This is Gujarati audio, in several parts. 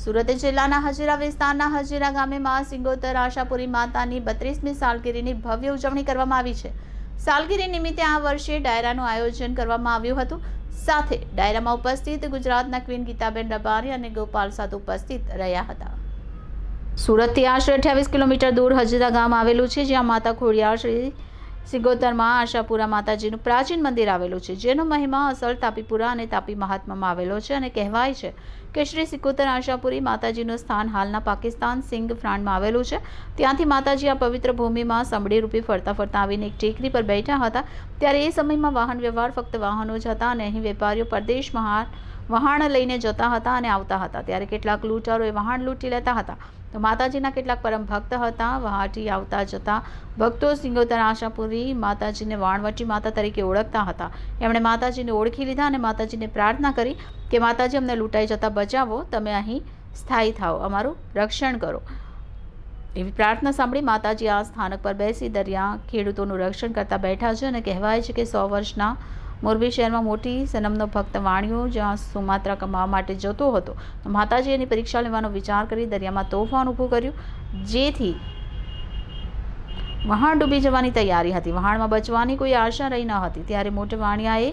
સુરત જિલ્લાના હજીરા વિસ્તારના હજીરા ગામે માં સિંગોતર આશાપુરી માતાની બત્રીસમી સાલગીરીની ભવ્ય ઉજવણી કરવામાં આવી છે. સાલગીરી નિમિત્તે આ વર્ષે ડાયરાનું આયોજન કરવામાં આવ્યું હતું. સાથે ડાયરામાં ઉપસ્થિત ગુજરાતના ક્વીન ગીતાબેન ડબારી અને ગોપાલ સાથ ઉપસ્થિત રહ્યા હતા. સુરતથી આશરે અઠ્યાવીસ કિલોમીટર દૂર હજીરા ગામ આવેલું છે, જ્યાં માતા ખોડિયાર શ્રી સિગોતરમાં આશાપુરા માતાજીનું પ્રાચીન મંદિર આવેલું છે. જેનો મહિમા અસલ તાપીપુરા અને તાપી મહાત્મામાં આવેલો છે અને કહેવાય છે કે શ્રી સિકોતર આશાપુરી માતાજીનું સ્થાન હાલના પાકિસ્તાન સિંઘ ફ્રાન્ડમાં આવેલું છે. ત્યાંથી માતાજી આ પવિત્ર ભૂમિમાં સંભળી રૂપી ફરતા ફરતા આવીને એક ટેકરી પર બેઠા હતા. ત્યારે એ સમયમાં વાહન વ્યવહાર ફક્ત વાહનો જ હતા અને અહીં વેપારીઓ પરદેશ મહાન વહાણ લઈને જતા હતા અને આવતા હતા. ત્યારે કેટલાક લૂંટારોએ વહાણ લૂંટી લેતા હતા. તો માતાજીના કેટલાક પરમ ભક્ત હતા, વહાટી આવતા જતા ભક્તો સિંગોતર આશાપુરી માતાજીને વાણવટી માતા તરીકે ઓળખતા હતા. એમણે માતાજીને ઓળખી લીધા અને માતાજીને પ્રાર્થના કરી કે માતાજી અમને લૂંટાઈ જતા બચાવો, તમે અહીં સ્થાયી થાઓ, અમારું રક્ષણ કરો. એવી પ્રાર્થના સાંભળી માતાજી આ સ્થાનક પર બેસી દરિયા ખેડૂતોનું રક્ષણ કરતા બેઠા છે અને કહેવાય છે કે સો વર્ષના મોરબી શહેરમાં મોટી સનમનો ભક્ત વાણિયો જ્યાં સુમાત્રા કમાવા માટે જતો હતો. માતાજી એની પરીક્ષા લેવાનો વિચાર કરી દરિયામાં તોફાન ઊભું કર્યું, જેથી વહાણ ડૂબી જવાની તૈયારી હતી. વહાણમાં બચવાની કોઈ આશા રહી ન હતી. ત્યારે મોટે વાણિયાએ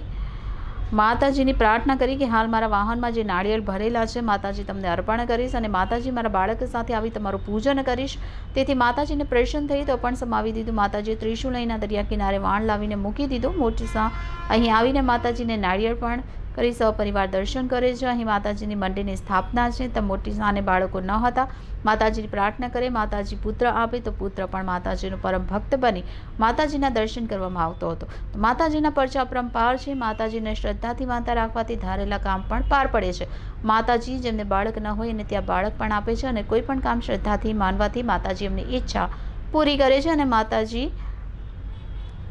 માતાજીની પ્રાર્થના કરી કે હાલ મારા વાહનમાં જે નાળિયેર ભરેલા છે, માતાજી તમને અર્પણ કરીશ અને માતાજી મારા બાળક સાથે આવી તમારું પૂજન કરીશ. તેથી માતાજીને પ્રસન્ન થઈ તો પણ સમાવી દીધું. માતાજીએ ત્રિશુલઈના દરિયા કિનારે વાણ લાવીને મૂકી દીધું. મોટી સા અહીં આવીને માતાજીને નાળિયેર પણ કરી સહપરિવાર દર્શન કરે છે. અહીં માતાજીની મંદિરની સ્થાપના છે. તો મોટી સાને બાળકો ન હતા. માતાજીની પ્રાર્થના કરે, માતાજી પુત્ર આપે તો પુત્ર પણ માતાજીનો પરમ ભક્ત બની. માતાજીના દર્શન કરવામાં આવતો હતો. માતાજીના પરચા પરંપાર છે. માતાજીને શ્રદ્ધાથી માતા રાખવાથી ધારેલા કામ પણ પાર પડે છે. માતાજી જેમને બાળક ન હોય એને ત્યાં બાળક પણ આપે છે અને કોઈ પણ કામ શ્રદ્ધાથી માનવાથી માતાજી એમની ઈચ્છા પૂરી કરે છે અને માતાજી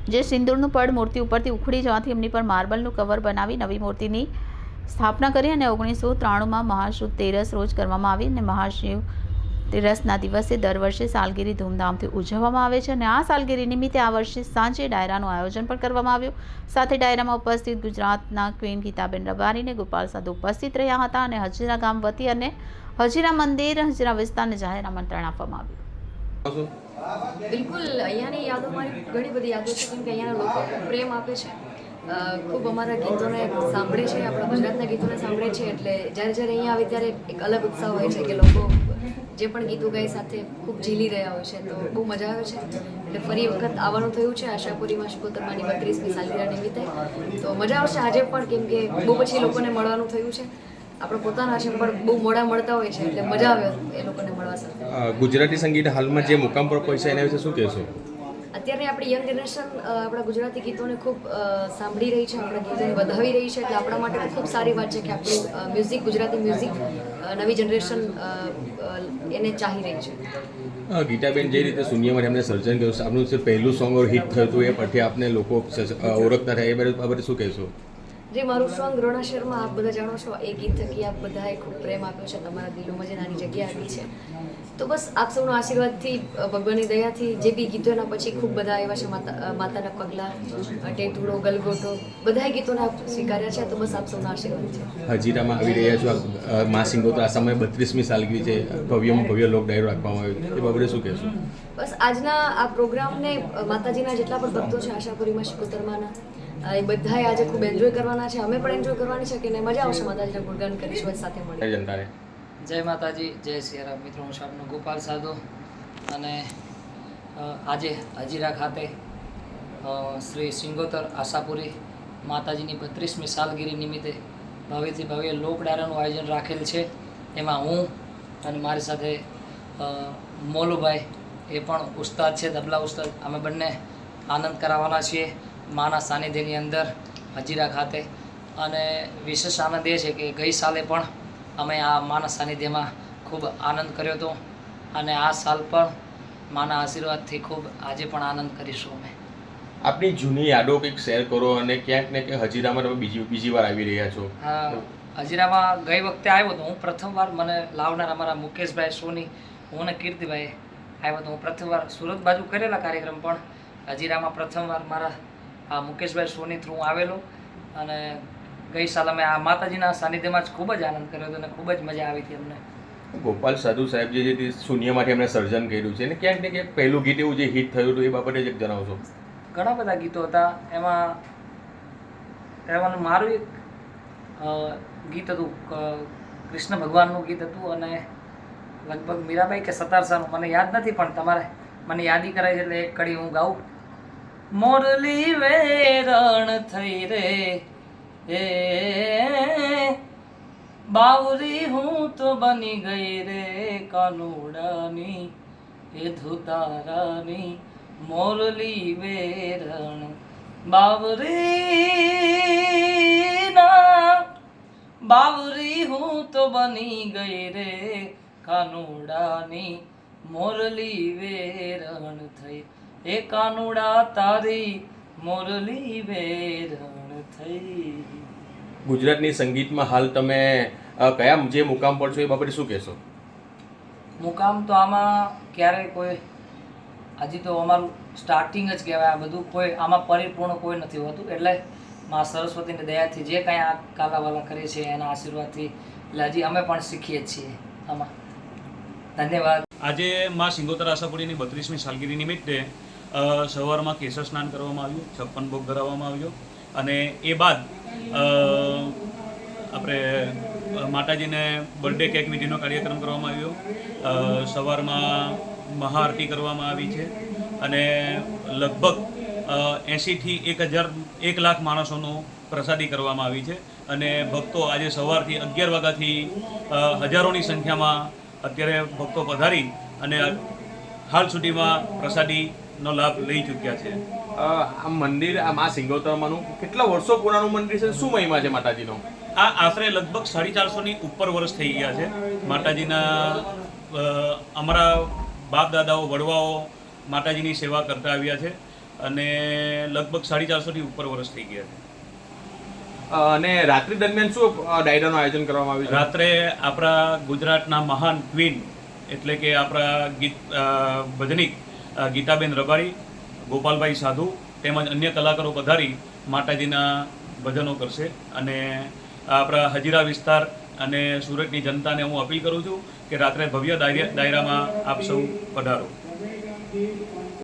જે સિંદૂરનું પડ મૂર્તિ ઉપરથી ઉખડી જવાથી એમની પર માર્બલનું કવર બનાવી નવી મૂર્તિની સ્થાપના કરી અને ઓગણીસો ત્રાણુંમાં મહાશિવ તેરસ રોજ કરવામાં આવી અને મહાશિવ તેરસના દિવસે દર વર્ષે સાલગીરી ધૂમધામથી ઉજવવામાં આવે છે અને આ સાલગીરી નિમિત્તે આ વર્ષે સાંજે ડાયરાનું આયોજન પણ કરવામાં આવ્યું. સાથે ડાયરામાં ઉપસ્થિત ગુજરાતના ક્વીન ગીતાબેન રબારીને ગોપાલ સાધુ ઉપસ્થિત રહ્યા હતા અને હજીરા ગામ વતી અને હજીરા મંદિર, હજીરા વિસ્તારને જાહેર આમંત્રણ આપવામાં આવ્યું. બિલકુલ, અહીંયાની યાદો મારી ઘણી બધી યાદો છે, કેમ કે અહીંયાના લોકો પ્રેમ આપે છે. ખૂબ અમારા ગીતોને સાંભળે છે, આપણા ગુજરાતના ગીતોને સાંભળે છે, એટલે જ્યારે જ્યારે અહીંયા આવે ત્યારે એક અલગ ઉત્સાહ હોય છે કે લોકો જે પણ ગીતો ગાય સાથે ખૂબ ઝીલી રહ્યા હોય છે, તો બહુ મજા આવે છે. એટલે ફરી વખત આવવાનું થયું છે આશાપુરીમાં શિકોતરમાની બત્રીસમી સાલગીરા નિમિત્તે. તો મજા આવશે આજે પણ, કેમ કે બહુ પછી લોકોને મળવાનું થયું છે. આપણે પોતાના છે પણ બહુ મોડા મળતા હોય છે એટલે મજા આવે એ લોકોને મળવા સાથે. ગુજરાતી સંગીત હાલમાં જે મુકામ પર પહોંચ્યા એના વિશે શું કહેશો? અત્યારે આપણી યંગ જનરેશન આપણા ગુજરાતી ગીતોને ખૂબ સાંભળી રહી છે આપણા ગીતોને વધાવી રહી છે એટલે આપણા માટે ખૂબ સારી વાત છે કે આપણું મ્યુઝિક ગુજરાતી મ્યુઝિક નવી જનરેશન એને ચાહી રહી છે. ગીતાબેન જે રીતે શૂન્યમાં એમને સર્જન કર્યું આપનું પહેલું સોંગ હિટ થયું હતું એ પરથી આપને લોકો ઓળખતા થયા એ બાબતે શું કહેશો? જે મારું સોંગ રોણા શર્મા આપ બધા જાણો છો એ ગીત થકી આપ બધાએ ખૂબ પ્રેમ આપ્યો છે તમારા દિલોમાં જે નાની જગ્યા આપી છે. તો બસ આપ સૌનો આશીર્વાદથી ભગવાનની દયાથી જે બી ગીતો એના પછી ખૂબ બધા એવા છે માતા માતાના પગલા ટેટુડો ગલગોટો બધા ગીતોને આપ સ્વીકાર્યા છે તો બસ આપ સૌનો આશીર્વાદ છે. હજીરામાં આવી રહ્યા છો માસિંગો તો આ સમયે બત્રીસમી સાલગીરી છે ભવ્યમાં ભવ્ય લોક ડાયરો રાખવામાં આવ્યો એ બાબતે શું કહેશું? બસ આજના આ પ્રોગ્રામને માતાજીના જેટલા પણ ભક્તો છે આશાપુરીમાં શિકોતરમાના એ બધાએ આજે ખૂબ એન્જોય કરવાના છે. અમે પણ એન્જોય કરવાની છે કે ને મજા આવશે માતાજીના ગુણગાન કરીશું સાથે મળી જનતાને જય માતાજી જય સિયારામ. મિત્રો હું આપનો ગોપાલ સાધુ અને આજે હજીરા ખાતે શ્રી સિંગોતર આશાપુરી માતાજીની બત્રીસમી સાલગીરી નિમિત્તે ભવ્યથી ભવ્ય લોકડારાનું આયોજન રાખેલ છે. એમાં હું અને મારી સાથે મોલુભાઈ એ પણ ઉસ્તાદ છે તબલા ઉસ્તાદ. અમે બંને આનંદ કરાવવાના છીએ. માના સાનિધ્યની અંદર હજીરા ખાતે. અને વિશેષ આનંદ એ છે કે ગઈ સાલે પણ અમે આ માના સાનિધ્યમાં ખૂબ આનંદ કર્યો હતો. અને આ સાલ પણ માના આશીર્વાદથી ખૂબ આજે પણ આનંદ કરીશું અમે. આપની જૂની યાદો કંઈક શેર કરો અને ક્યાંક ને ક્યાંક હજીરામાં તમે બીજી બીજી વાર આવી રહ્યા છો. હજીરામાં ગઈ વખતે આવ્યો હતો હું પ્રથમવાર મને લાવનાર અમારા મુકેશભાઈ સોની હું અને કીર્તિભાઈ આવ્યો હતો. હું પ્રથમવાર સુરત બાજુ કરેલા કાર્યક્રમ પણ હજીરામાં પ્રથમવાર મારા આ મુકેશભાઈ સોની થ્રુ આવેલો અને ગઈ સાલ અમે આ માતાજીના સાનિધ્યમાં જ ખૂબ જ આનંદ કર્યો હતો અને ખૂબ જ મજા આવી હતી અમને. ગોપાલ સાધુ સાહેબ જે છે શૂન્યમાંથી એમણે સર્જન કર્યું છે અને ક્યાંક ને ક્યાંક પહેલું ગીત એવું જે હિટ થયું હતું એ બાબતે જ એક જણાવશો ઘણા બધા ગીતો હતા. એમાં એમાં મારું એક ગીત હતું કૃષ્ણ ભગવાનનું ગીત હતું અને લગભગ મીરાબાઈ કે સતારસાનું મને યાદ નથી પણ તમારે મને યાદી કરાય છે એટલે એક કડી હું ગાઉં. મોરલી વેરણ થઈ રે. એ બાવરી હું તો બની ગઈ રે કાનુડાની, એ ધુતારાની મોરલી વેરણ. બાવરી ના બાવરી હું તો બની ગઈ રે કાનુડાની, મોરલી વેરણ થઈ એ કાનુડા તારી મોરલી વેરણ થઈ. ગુજરાતની સંગીતમાં હાલ તમે કયા જે મુકામ પર છો એ બાબતે શું કહેશો? મુકામ તો આમાં ક્યારેય કોઈ હજી તો અમારું સ્ટાર્ટિંગ જ કહેવાય આ બધું. કોઈ આમાં પરિપૂર્ણ કોઈ નથી હોતું. એટલે મા સરસ્વતીની દયાથી જે કાંઈ આ કાલાવાલા કરે છે એના આશીર્વાદથી એટલે હજી અમે પણ શીખીએ જ છીએ આમાં. ધન્યવાદ. આજે મા સિંગોતર આશાપુરીની બત્રીસમી સાલગીરી નિમિત્તે સવારમાં કેસર સ્નાન કરવામાં આવ્યું, છપ્પન ભોગ ધરાવવામાં આવ્યો અને એ બાદ આપણે માતાજીને બર્થડે કેક વિધિનો કાર્યક્રમ કરવામાં આવ્યો. સવારમાં મહાઆરતી કરવામાં આવી છે અને લગભગ એંશીથી એક હજાર, એક લાખ માણસોનું પ્રસાદી કરવામાં આવી છે અને ભક્તો આજે સવારથી અગિયાર વાગ્યાથી હજારોની સંખ્યામાં અત્યારે ભક્તો પધારી અને હાલ સુધીમાં પ્રસાદીનો લાભ લઈ ચૂક્યા છે? આ મંદિર આ મા સિંગોતરમાંનું કેટલા વર્ષો પુરાણું મંદિર છે? શું મહિમા છે માતાજીનો? આ આશરે લગભગ સાડી ચારસોની ઉપર વર્ષ થઈ ગયા છે. માતાજીના અમારા બાપ દાદાઓ વડવાઓ માતાજીની સેવા કરતા આવ્યા છે અને લગભગ સાડી ચારસોની ઉપર વર્ષ થઈ ગયા છે. અને રાત્રિ દરમિયાન શું ડાયરાનું આયોજન કરવામાં આવ્યું રાત્રે આપણા ગુજરાતના મહાન ક્વીન એટલે કે આપણા ગીત ભજનિક ગીતાબેન રબારી, ગોપાલભાઈ સાધુ તેમજ અન્ય કલાકારો પધારી માતાજીના ભજનો કરશે અને આપણા હજીરા વિસ્તાર અને સુરતની જનતાને હું અપીલ કરું છું કે રાત્રે ભવ્ય દાયરામાં આપ સૌ પધારો.